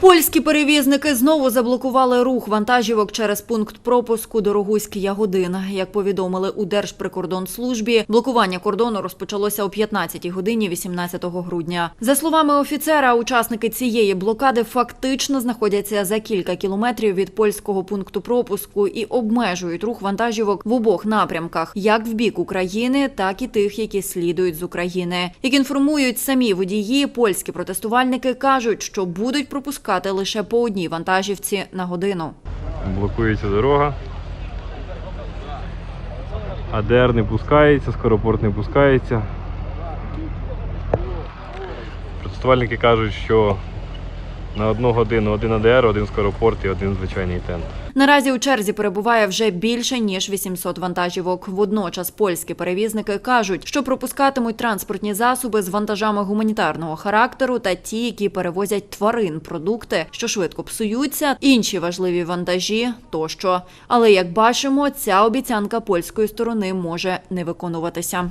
Польські перевізники знову заблокували рух вантажівок через пункт пропуску Дорогуськ-Ягодин. Як повідомили у Держприкордонслужбі, блокування кордону розпочалося о 15 годині 18 грудня. За словами офіцера, учасники цієї блокади фактично знаходяться за кілька кілометрів від польського пункту пропуску і обмежують рух вантажівок в обох напрямках, як в бік України, так і тих, які слідують з України. Як інформують самі водії, польські протестувальники кажуть, що будуть пропускати лише по одній вантажівці на годину. блокується дорога. АДР не пускається, скоропорт не пускається. Протестувальники кажуть, що на одну годину один АДР, один скоропорт і один звичайний тент. Наразі у черзі перебуває вже більше ніж 800 вантажівок. Водночас польські перевізники кажуть, що пропускатимуть транспортні засоби з вантажами гуманітарного характеру та ті, які перевозять тварин, продукти, що швидко псуються, інші важливі вантажі тощо. Але як бачимо, ця обіцянка польської сторони може не виконуватися.